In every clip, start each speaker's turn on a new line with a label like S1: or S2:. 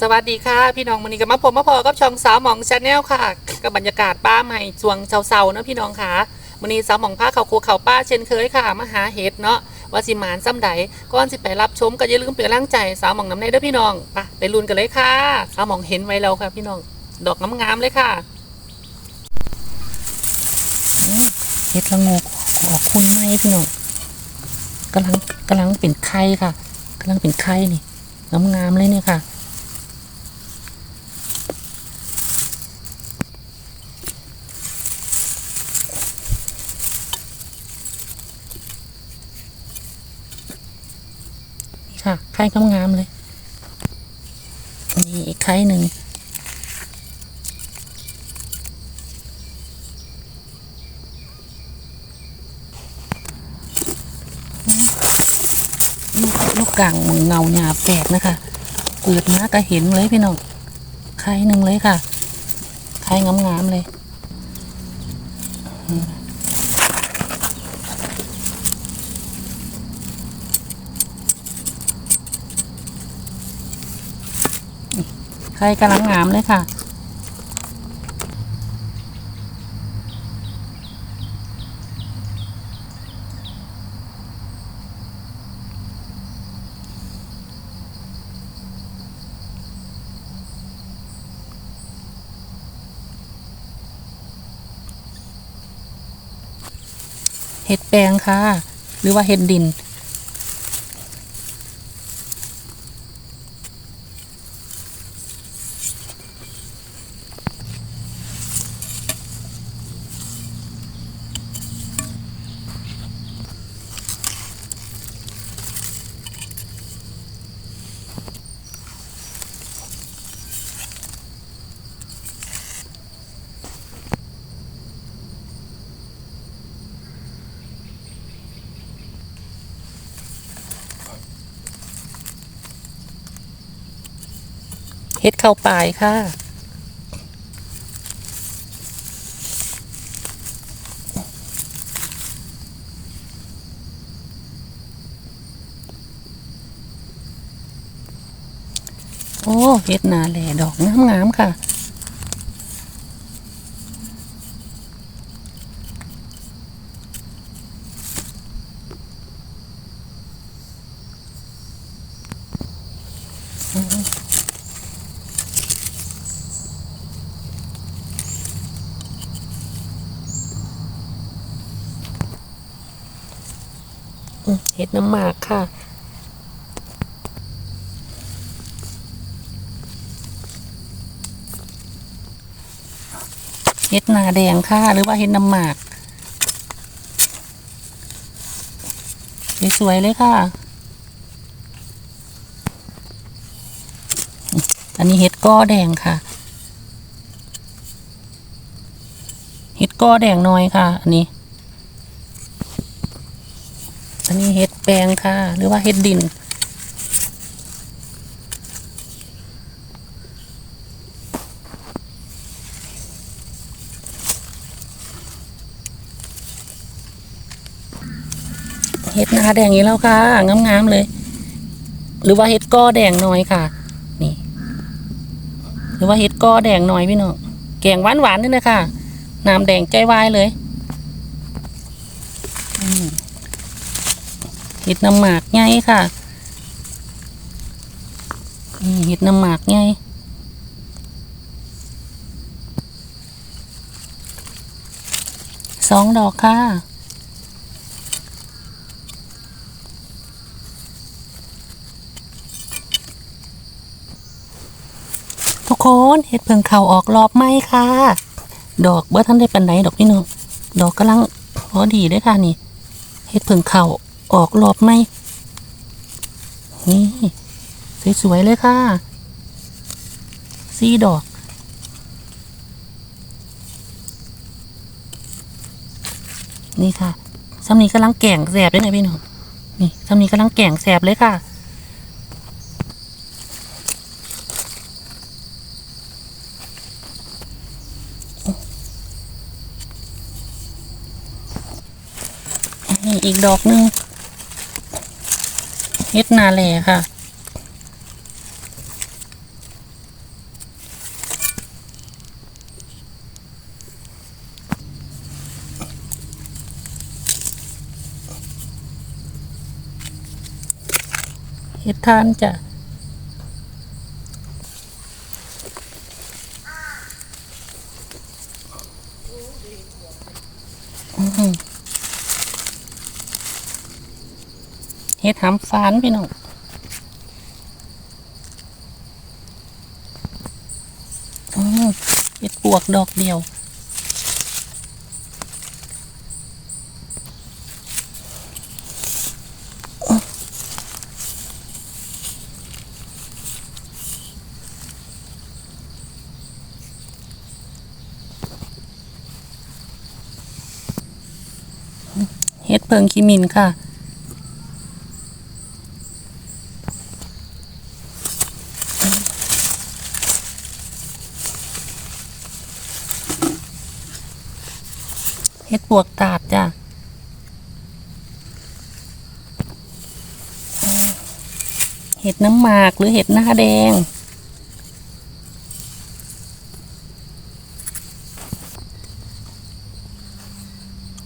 S1: สวัสดีค่ะ พี่น้องวันนี้กับมาผมมาพอกับช่องสาวหมองชาแนลค่ะ กับบรรยากาศป้าใหม่ช่วงเช้าๆเนาะพี่น้องค่ะวันนี้สาวหมองผ้าเขาโคเขาป้าเช่นเคยค่ะมาหาเห็ดเนาะว่าสิหมานซ้ำใดก่อนสิไปรับชมก็อย่าลืมเปลี่ยนร่างใจสาวหมองน้ำในเด้อพี่น้องไปไปลุ้นกันเลยค่ะ สาวหมองเห็นไว้แล้วค่ะ พี่น้องดอกงามๆเลยค่ะเห็ดละงกออกคุณไหมพี่น้องกำลังกำลังเป็นไข่ค่ะกำลังเป็นไข่นี่งามๆเลยเนี่ยค่ะ ค่ะไข่งามๆเลย นี่อีกไข่หนึ่งลูกลูกกลางเงาหยาแปลกนะคะเปิดมาก็เห็นเลยพี่น้องไข่หนึ่งเลยค่ะไข่งามๆเลยอืม ไข่กำลังงามเลยค่ะ เห็ดแปลงค่ะ หรือว่าเห็ดดิน เห็ดเข้าปลายค่ะ โอ้เฮ็ดนาแหล่ดอกงามๆค่ะ อืม เห็ดน้ำหมากค่ะ เห็ดนาแดงค่ะ หรือว่าเห็ดน้ำหมาก สวยๆเลยค่ะ อันนี้เห็ดก้อแดงค่ะเห็ดก้อแดงน้อยค่ะ อันนี้ อั นนี้เห็ดแปลงค่ะ หรือว่าเห็ดดิน เห็ดนาแดงอย่างนี้แล้วค่ะงามๆเลย หรือว่าเห็ดก้อแดงน้อยค่ะ นี่ หรือว่าเห็ดก้อแดงน้อยพี่น้องแกงหวานๆนี่เลยค่ะน้ำแดงใจวายเลย อืม เห็ดน้ำหมากไงค่ะนี่เห็ดน้ำหมากไงสองดอกค่ะทุกคนเห็ดเพิ่งเข่าออกรอบไหมค่ะ ดอกเบอร์ท่านได้ปันไหนดอกพี่น้องดอกกำลังพอดีด้วยค่ะนี่เห็ดเพิ่งเข่า ออกรอบไหมนี่สวยๆเลยค่ะสี่ดอก นี่ค่ะซ้ำนี้กำลังแก่งแสบด้วยนะพี่น้องนี่ซ้ำนี้กำลังแก่งแสบเลยค่ะนี่อีกดอกหนึ่ง เอ็ดนาเลค่ะเอ็ดทานจ้ะ ห็ดหำฟานพี่น้องอือเห็ดปวกดอกเดียวเฮ็ดเพิงคิมินค่ะ เฮ็ดปวกตาดจ้ะเห็ดน้ำหมากหรือเห็ดหน้าแดง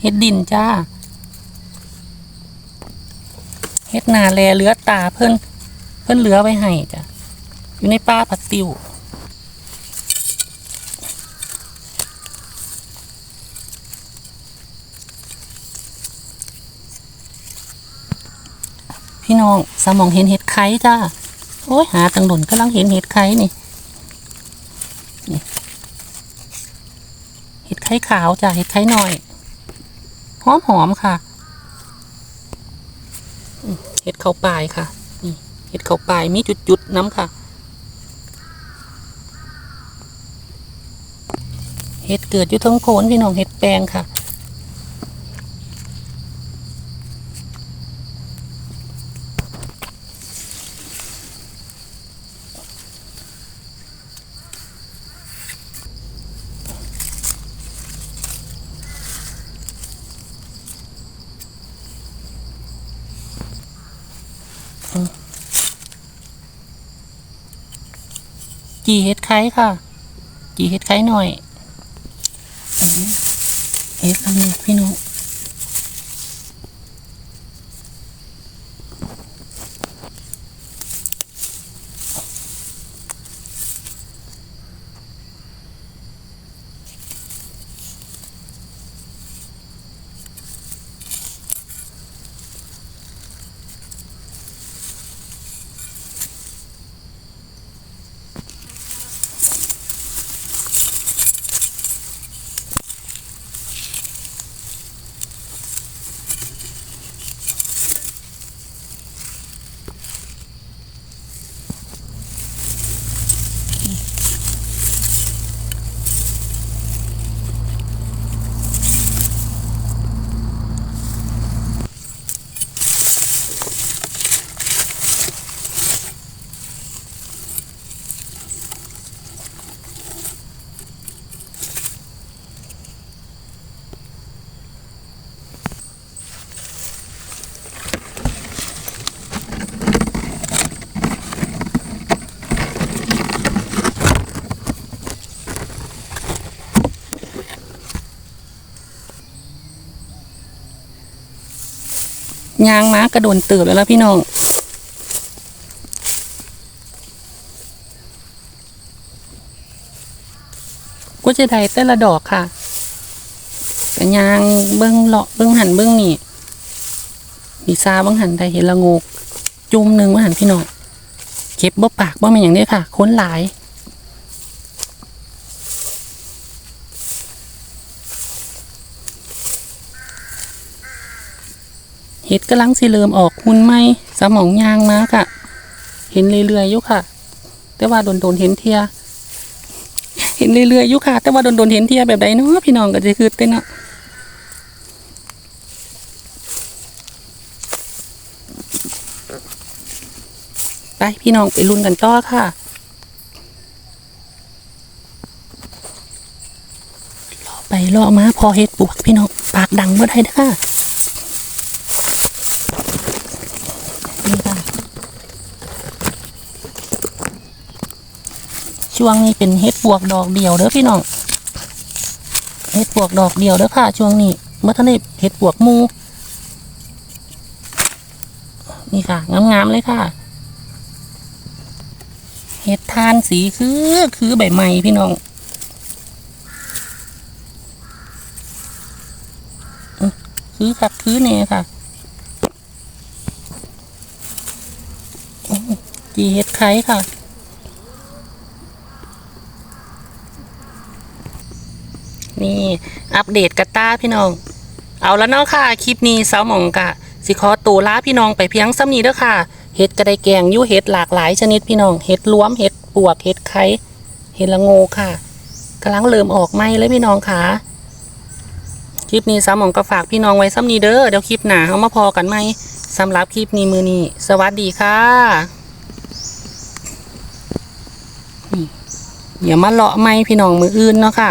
S1: เฮ็ดดินจ้าเฮ็ดนาแลเหลือตาเพิ่น เพิ่นเหลือไว้ให้จ้ะ อยู่ในป้าผัดติว พี่น้องสมองเห็นเห็ดไข่จ้าโอ้ยหาตังหล่นกำลังเห็นเห็ดไข่นี่เห็ดไข่ขาวจ้ะเห็ดไข่หน่อยหอมหอมค่ะเห็ดเขาปลายค่ะนี่เห็ดเขาปลายมีจุดๆน้ำค่ะเห็ดเกิดอยู่ทั้งโคนพี่น้องเห็ดแปลงค่ะ จีเฮ็ดไข่ค่ะ จีเฮ็ดไข่หน่อยเห็ดละโงกพี่น้อง ยางม้ากระโดนเติบแล้วล่ะพี่น้อง ก็จะได้แต่ละดอกค่ะกระยางเบิ้องเลาะเบิ้องหันเบิ้องนี่มีซาเบิ้องหันได้เห็นละงกจุ่มหนึ่งว่าหันพี่น้องเก็บบ่ปากบ่เป็นอย่างนี้ค่ะ ค้นหลาย เห็ดกำลังสิเริ่มออกหุ่นไหมสมองยางมากอะเห็นเรื่อยๆอยู่ค่ะ แต่ว่าโดนๆเห็นเทีย เห็นเรื่อยๆอยู่ค่ะ แต่ว่าโดนๆเห็นเทียแบบใดเนาะพี่น้องก็จะคือเต้นเนาะไปพี่น้องไปลุ้นกันต่อค่ะรอไปรอมาพอเห็ดปวกพี่น้องปากดังเมื่อได้ค่ะ นี่ค่ะ ช่วงนี้เป็นเฮ็ดปวกดอกเดียวเด้อพี่น้องเฮ็ดปวกดอกเดียวเด้อค่ะ ช่วงนี้เมื่อท่านได้เฮ็ดปวกมูนี่ค่ะงามๆเลยค่ะเห็ดทานสีคือคือใบไม้พี่น้องคือคักคือแน่ค่ะจีเห็ดไข่ค่ะ นี่อัปเดตกระต้าพี่น้อง เอาแล้วเนาะค่ะ คลิปนี้สาวหมองกะ สิขอตัวลาพี่น้องไปเพียงซ้ำนี้เด้อค่ะ เห็ดกระไดแกงยู่เห็ดหลากหลายชนิดพี่น้อง เห็ดล้วม เห็ดปวก เห็ดไข่เห็ดละโงค่ะกำลังเริ่มออกไหมเลยพี่น้องค่ะ คลิปนี้สาวหมองก็ฝากพี่น้องไว้ซ้ำนี้เด้อ เดี๋ยวคลิปหน้าเอามาพอกันไหมสำหรับคลิปนี้มือนี้ สวัสดีค่ะอืมอย่ามาเลาะไหมพี่น้องมืออื่นเนาะค่ะ